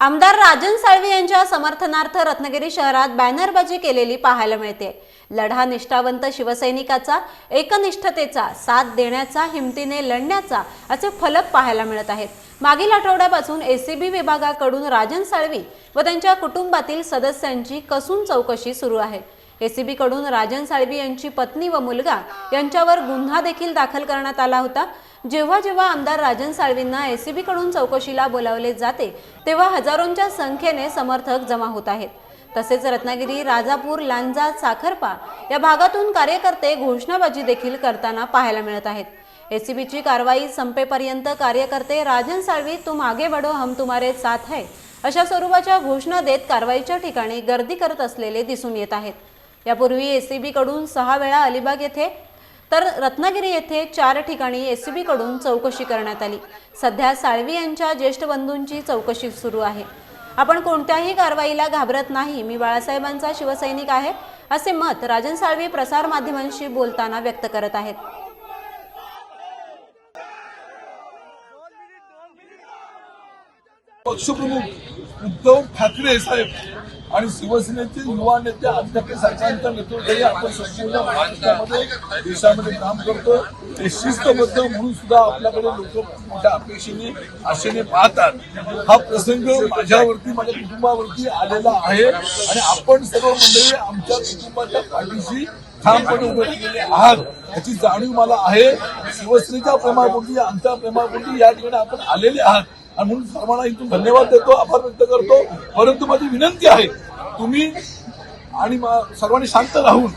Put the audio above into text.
आमदार राजन साळवी यांच्या समर्थनार्थ रत्नागिरी शहरात बॅनरबाजी केलेली पाहायला मिळते. लढा निष्ठावंत शिवसैनिकाचा एकनिष्ठतेचा साथ देण्याचा हिमतीने लढण्याचा असे फलक पाहायला मिळत आहेत. मागील आठवड्यापासून एसीबी विभागाकडून राजन साळवी व त्यांच्या कुटुंबातील सदस्यांची कसून चौकशी सुरू आहे. एसीबी कडून राजन साळवी यांची पत्नी व मुलगा यांच्यावर गुन्हा देखील दाखल करण्यात आला होता. जेव्हा जेव्हा आमदार राजन साळवींना ए सी बीकडून चौकशीला बोलावले जाते तेव्हा हजारोंच्या संख्येने समर्थक जमा होत आहेत. तसेच रत्नागिरी राजापूर लांजा साखरपा या भागातून कार्यकर्ते घोषणाबाजी देखील करताना पाहायला मिळत आहेत. एसीबीची कारवाई संपेपर्यंत कार्यकर्ते राजन साळवी तुम आगे बढो हम तुम्हारे साथ है अशा स्वरूपाच्या घोषणा देत कारवाईच्या ठिकाणी गर्दी करत असलेले दिसून येत आहेत. यापूर्वी ए सी बीकडून सहा वेळा अलिबाग येथे तर रत्नागिरी येथे चार ठिकाणी एस बीकडून चौकशी करण्यात आली. सध्या साळवी यांच्या ज्येष्ठ बंधूंची चौकशी सुरू आहे. आपण कोणत्याही कारवाईला घाबरत नाही. मी बाळासाहेबांचा शिवसैनिक आहे असे मत राजन साळवी प्रसार माध्यमांशी बोलताना व्यक्त करत आहेत. पक्षप्रमुख उद्धव ठाकरे साहेब आणि शिवसेनेचे युवा नेते आदित्य साहेबांच्या नेतृत्वाखाली आपण संपूर्ण महाराष्ट्रामध्ये देशामध्ये काम करतो ते शिस्तबद्ध म्हणून सुद्धा आपल्याकडे लोक मोठ्या अपेक्षेने आशेने पाहतात. हा प्रसंग माझ्यावरती माझ्या कुटुंबावरती आलेला आहे. आणि आपण सर्व मंडळी आमच्या कुटुंबाच्या पाठीशी ठामपणे उभे राहिलेले आहात. याची जाणीव मला आहे. शिवसेनेच्या प्रेमापोटी आमच्या प्रेमापोटी या ठिकाणी आपण आलेले आहात. आणि म्हणून सर्वांना इथून धन्यवाद देतो आभार व्यक्त करतो परंतु माझी विनंती आहे तुम्ही आणि सर्वांनी शांत राहून